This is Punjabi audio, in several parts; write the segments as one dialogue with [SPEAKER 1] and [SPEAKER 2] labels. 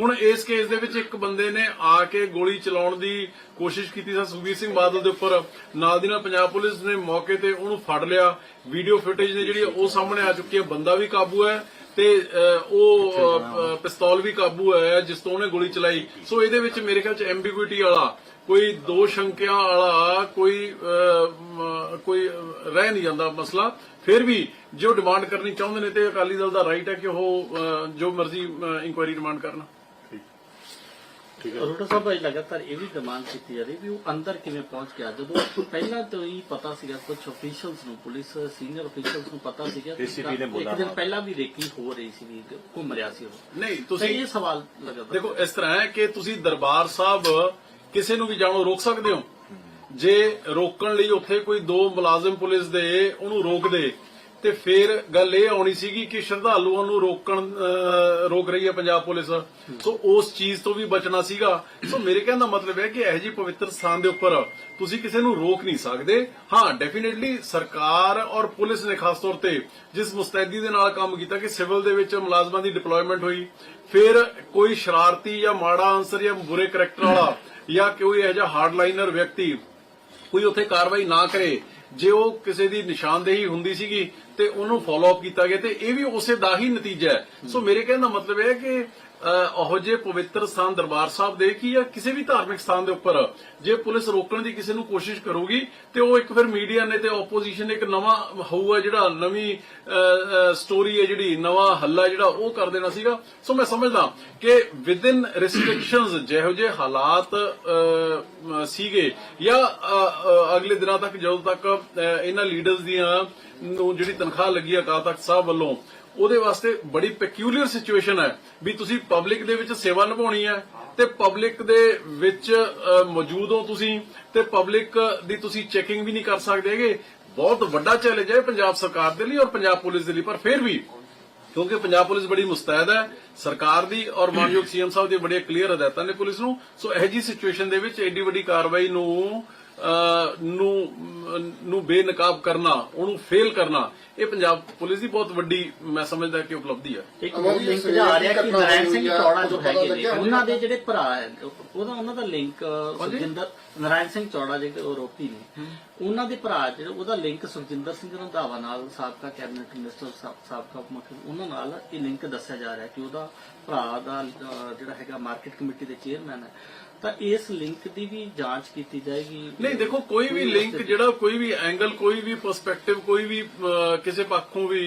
[SPEAKER 1] ਹੁਣ ਇਸ ਕੇਸ ਦੇ ਵਿੱਚ ਇੱਕ ਬੰਦੇ ਨੇ ਆ ਕੇ ਗੋਲੀ ਚਲਾਉਣ ਦੀ ਕੋਸ਼ਿਸ਼ ਕੀਤੀ ਸੀ। ਸੁਖਬੀਰ ਸਿੰਘ ਬਾਦਲ ਦੇ ਉੱਪਰ ਨਾਲ ਦੀ ਨਾਲ ਪੰਜਾਬ ਪੁਲਿਸ ਨੇ ਮੌਕੇ ਤੇ ਉਹਨੂੰ ਫੜ ਲਿਆ। ਵੀਡੀਓ ਫੁਟੇਜ ਨੇ ਜਿਹੜੀ ਉਹ ਸਾਹਮਣੇ ਆ ਚੁੱਕੀ ਹੈ। ਬੰਦਾ ਵੀ ਕਾਬੂ ਹੈ ਤੇ ਉਹ ਪਿਸਤੌਲ ਵੀ ਕਾਬੂ ਹੈ, ਜਿਸ ਤੋਂ ਉਹਨੇ ਗੋਲੀ ਚਲਾਈ। ਸੋ ਇਹਦੇ ਵਿੱਚ ਮੇਰੇ ਖਿਆਲ ਚ ਐਮਬੀਗੁਇਟੀ ਵਾਲਾ, ਕੋਈ ਦੋ ਸ਼ੰਕਿਆਂ ਵਾਲਾ, ਕੋਈ ਕੋਈ ਰਹਿ ਨਹੀਂ ਜਾਂਦਾ ਮਸਲਾ। ਫਿਰ ਵੀ ਜੋ ਡਿਮਾਂਡ ਕਰਨੀ ਚਾਹੁੰਦੇ ਨੇ ਤੇ ਅਕਾਲੀ ਦਲ ਦਾ ਰਾਈਟ ਹੈ ਕਿ ਉਹ ਜੋ ਮਰਜ਼ੀ ਇਨਕੁਆਇਰੀ ਡਿਮਾਂਡ ਕਰਨਾ।
[SPEAKER 2] ਅਰੋੜਾ ਸਾਹਿਬ ਇਹ ਲਗਾਤਾਰ ਇਹ ਵੀ ਡਿਮਾਂਡ ਕੀਤੀ ਜਾ ਰਹੀ ਵੀ ਉਹ ਅੰਦਰ ਕਿਵੇਂ ਪਹੁੰਚ ਗਿਆ ਜਦੋਂ ਪਹਿਲਾਂ ਤੋਂ ਹੀ ਪਤਾ ਸੀਗਾ ਕੁਝ ਅਫੀਸ਼ੀਅਲਸ ਨੂੰ ਪੁਲਿਸ ਸੀਨੀਅਰ ਅਫੀਸ਼ੀਅਲਸ ਨੂੰ ਪਤਾ ਸੀਗਾ
[SPEAKER 3] ਨੇ ਬੋਲਾ
[SPEAKER 2] ਇੱਕ ਦਿਨ। ਪਹਿਲਾਂ ਵੀ ਰੇਕੀ ਹੋ ਰਹੀ ਸੀ ਵੀ ਘੁੰਮ ਰਿਹਾ ਸੀ ਉਹ।
[SPEAKER 1] ਨਹੀਂ ਤੁਸੀਂ
[SPEAKER 2] ਇਹ ਸਵਾਲ ਲਗਾਤਾਰ।
[SPEAKER 1] ਦੇਖੋ ਇਸ ਤਰ੍ਹਾਂ ਹੈ ਕਿ ਤੁਸੀਂ ਦਰਬਾਰ ਸਾਹਿਬ ਕਿਸੇ ਨੂੰ ਵੀ ਜਾਣੋ ਰੋਕ ਸਕਦੇ ਹੋ? ਜੇ ਰੋਕਣ ਲਈ ਉੱਥੇ ਕੋਈ ਦੋ ਮੁਲਾਜ਼ਮ ਪੁਲਿਸ ਦੇ ਉਹਨੂੰ ਰੋਕ ਦੇ। ਤੇ ਫਿਰ ਗੱਲ ਇਹ ਆਉਣੀ ਸੀਗੀ ਕਿ ਸ਼ਰਧਾਲੂਆਂ ਨੂੰ ਰੋਕਣ ਰੋਕ ਰਹੀ ਹੈ ਪੰਜਾਬ ਪੁਲਿਸ। ਸੋ ਉਸ ਚੀਜ਼ ਤੋਂ ਵੀ ਬਚਣਾ ਸੀਗਾ। ਸੋ ਮੇਰੇ ਕਹਿਣ ਦਾ ਮਤਲਬ ਹੈ ਕਿ ਇਹ ਜੀ ਪਵਿੱਤਰ ਸਥਾਨ ਦੇ ਉੱਪਰ ਤੁਸੀਂ ਕਿਸੇ ਨੂੰ ਰੋਕ ਨਹੀਂ ਸਕਦੇ। ਹਾਂ ਡੈਫੀਨਿਟਲੀ ਸਰਕਾਰ ਔਰ ਪੁਲਿਸ ਨੇ ਖਾਸ ਤੌਰ ਤੇ ਜਿਸ ਮੁਸਤੈਦੀ ਦੇ ਨਾਲ ਕੰਮ ਕੀਤਾ ਕਿ ਸਿਵਲ ਦੇ ਵਿੱਚ ਮੁਲਾਜ਼ਮਾਂ ਦੀ ਡਿਪਲੋਇਮੈਂਟ ਹੋਈ, ਫਿਰ ਕੋਈ ਸ਼ਰਾਰਤੀ ਜਾਂ ਮਾੜਾ ਅੰਸਰ ਜਾਂ ਬੁਰੇ ਕਰੈਕਟਰ ਵਾਲਾ ਜਾਂ ਕੋਈ ਇਹੋ ਜਿਹਾ ਹਾਰਡਲਾਈਨਰ ਵਿਅਕਤੀ ਕੋਈ ਉੱਥੇ ਕਾਰਵਾਈ ਨਾ ਕਰੇ ਜੇ ਉਹ ਕਿਸੇ ਦੀ ਨਿਸ਼ਾਨਦੇਹੀ ਹੁੰਦੀ ਸੀਗੀ ਤੇ ਉਹਨੂੰ ਫਾਲੋ ਅਪ ਕੀਤਾ ਗਿਆ ਤੇ ਇਹ ਵੀ ਉਸੇ ਦਾ ਹੀ ਨਤੀਜਾ ਹੈ। ਸੋ ਮੇਰੇ ਕਹਿਣ ਦਾ ਮਤਲਬ ਇਹ ਹੈ ਕਿ ਅਹ, ਉਹੋ ਜਿਹੇ ਪਵਿੱਤਰ ਸਥਾਨ ਦਰਬਾਰ ਸਾਹਿਬ ਦੇ ਕੀ ਜਾਂ ਕਿਸੇ ਵੀ ਧਾਰਮਿਕ ਸਥਾਨ ਦੇ ਉੱਪਰ ਜੇ ਪੁਲਿਸ ਰੋਕਣ ਦੀ ਕਿਸੇ ਨੂੰ ਕੋਸ਼ਿਸ਼ ਕਰੂਗੀ ਤੇ ਉਹ ਇੱਕ ਫਿਰ ਮੀਡੀਆ ਨੇ ਤੇ ਆਪੋਜੀਸ਼ਨ ਨੇ ਇੱਕ ਨਵਾਂ ਹੋਊਗਾ ਜਿਹੜਾ ਨਵੀਂ ਸਟੋਰੀ ਹੈ ਜਿਹੜੀ ਨਵਾਂ ਹੱਲਾ ਜਿਹੜਾ ਉਹ ਕਰ ਦੇਣਾ ਸੀਗਾ। ਸੋ ਮੈਂ ਸਮਝਦਾ ਕਿ ਵਿਦਿਨ ਰੈਸਟ੍ਰਿਕਸ਼ਨਸ ਜਿਹੋ ਜਿਹੇ ਹਾਲਾਤ ਸੀਗੇ ਜਾਂ ਅਗਲੇ ਦਿਨਾਂ ਤੱਕ ਜਦੋਂ ਤੱਕ ਇਹਨਾਂ ਲੀਡਰਸ ਦੀਆਂ ਨੂੰ ਜਿਹੜੀ ਤਨਖਾਹ ਲੱਗੀ ਹੈ ਅਕਾਲ ਤਖਤ ਸਾਹਿਬ ਵੱਲੋਂ ਉਹਦੇ ਵਾਸਤੇ ਬੜੀ ਪੈਕਿਊਲੀਅਰ ਸਿਚੁਏਸ਼ਨ ਹੈ ਵੀ ਤੁਸੀਂ ਪਬਲਿਕ ਦੇ ਵਿੱਚ ਸੇਵਾ ਨਿਭਾਉਣੀ ਹੈ ਤੇ ਪਬਲਿਕ ਦੇ ਵਿੱਚ ਅਹ, ਮੌਜੂਦ ਹੋ ਤੁਸੀਂ ਤੇ ਪਬਲਿਕ ਦੀ ਤੁਸੀਂ ਚੈਕਿੰਗ ਵੀ ਨਹੀਂ ਕਰ ਸਕਦੇ ਹੈਗੇ। ਬਹੁਤ ਵੱਡਾ ਚੈਲੰਜ ਹੈ ਪੰਜਾਬ ਸਰਕਾਰ ਦੇ ਲਈ ਔਰ ਪੰਜਾਬ ਪੁਲਿਸ ਦੇ ਲਈ ਪਰ ਫਿਰ ਵੀ ਕਿਉਂਕਿ ਪੰਜਾਬ ਪੁਲਿਸ ਬੜੀ ਮੁਸਤੈਦ ਹੈ ਸਰਕਾਰ ਦੀ ਔਰ ਮਾਨਯੋਗ ਸੀਐਮ ਸਾਹਿਬ ਦੀ ਬੜੀਆਂ ਕਲੀਅਰ ਹਦਾਇਤਾਂ ਨੇ ਪੁਲਿਸ ਨੂੰ। ਸੋ ਇਹ ਜੀ ਸਿਚੁਏਸ਼ਨ ਦੇ ਵਿੱਚ ਐਡੀ ਵੱਡੀ ਕਾਰਵਾਈ ਨੂੰ ਨੂੰ ਨੂੰ ਬੇਨਕਾਬ ਕਰਨਾ ਉਹਨੂੰ ਫੇਲ ਕਰਨਾ ਇਹ ਪੰਜਾਬ ਪੁਲਿਸ ਦੀ ਬਹੁਤ ਵੱਡੀ ਮੈਂ ਸਮਝਦਾ ਕਿ ਉਪਲਬਧੀ ਹੈ
[SPEAKER 2] ਇੱਕ ਹੋਰ ਲਿੰਕ ਜਾ ਰਿਹਾ ਕਿ ਨਾਰਾਇਣ ਸਿੰਘ ਚੌੜਾ ਜੋ ਹੈਗੇ ਨੇ ਉਹਨਾਂ ਦੇ ਜਿਹੜੇ ਭਰਾ ਹੈ ਉਹਦਾ ਉਹਨਾਂ ਦਾ ਲਿੰਕ ਸੁਖਜਿੰਦਰ ਨਾਰਾਇਣ ਸਿੰਘ ਚੌੜਾ ਜਿਹੜੇ ਉਹ ਆਰੋਪੀ ਨੇ ਉਹਨਾਂ ਦੇ ਭਰਾ ਜਿਹੜੇ ਉਹਦਾ ਲਿੰਕ ਸੁਖਜਿੰਦਰ ਸਿੰਘ ਰੰਧਾਵਾ ਨਾਲ ਸਾਬਕਾ ਕੈਬਨਿਟ ਮਿਨਿਸਟਰ ਸਾਬ- ਸਾਬਕਾ ਉਪ ਮੁੱਖ ਉਹਨਾਂ ਨਾਲ ਇਹ ਲਿੰਕ ਦੱਸਿਆ ਜਾ ਰਿਹਾ ਕਿ ਉਹਦਾ ਭਰਾ ਦਾ ਜਿਹੜਾ ਹੈਗਾ ਮਾਰਕੀਟ ਕਮੇਟੀ ਦੇ ਚੇਅਰਮੈਨ ਹੈ। ਤਾਂ ਇਸ ਲਿੰਕ ਦੀ ਵੀ ਜਾਂਚ ਕੀਤੀ ਜਾਏਗੀ।
[SPEAKER 1] ਨਹੀਂ ਦੇਖੋ ਕੋਈ ਵੀ ਲਿੰਕ ਜਿਹੜਾ ਕੋਈ ਵੀ ਐਂਗਲ ਕੋਈ ਵੀ ਪਰਸਪੈਕਟਿਵ ਕੋਈ ਵੀ ਕਿਸੇ ਪੱਖੋਂ ਵੀ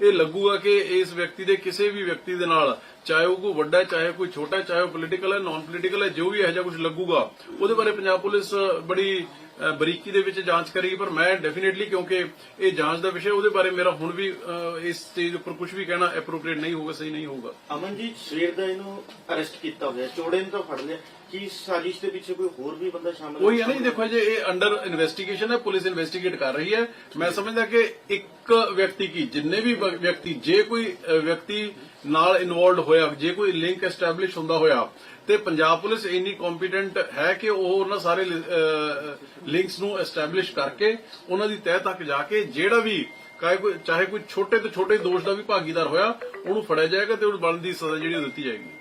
[SPEAKER 1] ਇਹ ਲੱਗੂਗਾ ਕਿ ਇਸ ਵਿਅਕਤੀ ਦੇ ਕਿਸੇ ਵੀ ਵਿਅਕਤੀ ਦੇ ਨਾਲ, ਚਾਹੇ ਉਹ ਕੋਈ ਵੱਡਾ ਚਾਹੇ ਕੋਈ ਛੋਟਾ ਚਾਹੇ ਉਹ ਪੋਲੀਟੀਕਲ ਹੈ ਨਾਨ ਪੋਲੀਟੀਕਲ ਹੈ, ਜੋ ਵੀ ਇਹੋ ਜਿਹਾ ਕੁਝ ਲੱਗੂਗਾ, ਉਹਦੇ ਬਾਰੇ ਪੰਜਾਬ ਪੁਲਿਸ ਬੜੀ ਬਰੀਕੀ ਦੇ ਵਿੱਚ ਜਾਂਚ ਕਰੇਗੀ ਪਰ ਮੈਂ ਡੈਫੀਨਿਟਲੀ ਕਿਉਂਕਿ ਇਹ ਜਾਂਚ ਦਾ ਵਿਸ਼ਾ ਉਹਦੇ ਬਾਰੇ ਮੇਰਾ ਹੁਣ ਵੀ ਇਸ ਸਟੇਜ ਉੱਪਰ ਕੁਝ ਵੀ ਕਹਿਣਾ ਐਪਰੋਪ੍ਰੀਏਟ ਨਹੀਂ ਹੋਊਗਾ ਸਹੀ ਨਹੀਂ ਹੋਊਗਾ।
[SPEAKER 3] ਅਮਨਜੀਤ ਸਵੇਰ ਦਾ ਇਹਨੂੰ ਅਰੈਸਟ ਕੀਤਾ ਹੋਇਆ ਚੋੜੇ ਨੂੰ ਤਾਂ ਫੜ ਲਿਆ। ਕੀ ਸਾਜ਼ਿਸ਼ ਦੇ ਪਿੱਛੇ ਕੋਈ ਹੋਰ ਵੀ ਬੰਦਾ ਸ਼ਾਮਲ
[SPEAKER 1] ਉਹੀ ਹੈ ਨਾ ਜੀ ਦੇਖੋ ਜੇ ਇਹ ਅੰਡਰ ਇਨਵੈਸਟੀਗੇਸ਼ਨ ਹੈ ਪੁਲਿਸ ਇਨਵੈਸਟੀਗੇਟ ਕਰ ਰਹੀ ਹੈ। ਮੈਂ ਸਮਝਦਾ ਕਿ ਇੱਕ ਵਿਅਕਤੀ ਕੀ ਜਿੰਨੇ ਵੀ ਵਿਅਕਤੀ ਜੇ ਕੋਈ ਵਿਅਕਤੀ ਨਾਲ ਇਨਵੋਲਡ ਹੋਇਆ ਜੇ ਕੋਈ ਲਿੰਕ ਐਸਟੈਬਲਿਸ਼ ਹੁੰਦਾ ਹੋਇਆ ਤੇ ਪੰਜਾਬ ਪੁਲਿਸ ਇੰਨੀ ਕੰਪੀਟੈਂਟ ਹੈ ਕਿ ਉਹ ਉਹਨਾਂ ਸਾਰੇ ਲਿੰਕਸ ਨੂੰ ਐਸਟੈਬਲਿਸ਼ ਕਰਕੇ ਉਹਨਾਂ ਦੀ ਤਹਿ ਤੱਕ ਜਾ ਕੇ ਜਿਹੜਾ ਵੀ ਚਾਹੇ ਕੋਈ ਛੋਟੇ ਤੋਂ ਛੋਟੇ ਦੋਸ਼ ਦਾ ਵੀ ਭਾਗੀਦਾਰ ਹੋਇਆ, ਉਹਨੂੰ ਫੜਿਆ ਜਾਏਗਾ ਤੇ ਉਹਨੂੰ ਬਣਦੀ ਸਜ਼ਾ ਜਿਹੜੀ ਉਹ ਦਿੱਤੀ ਜਾਏਗੀ।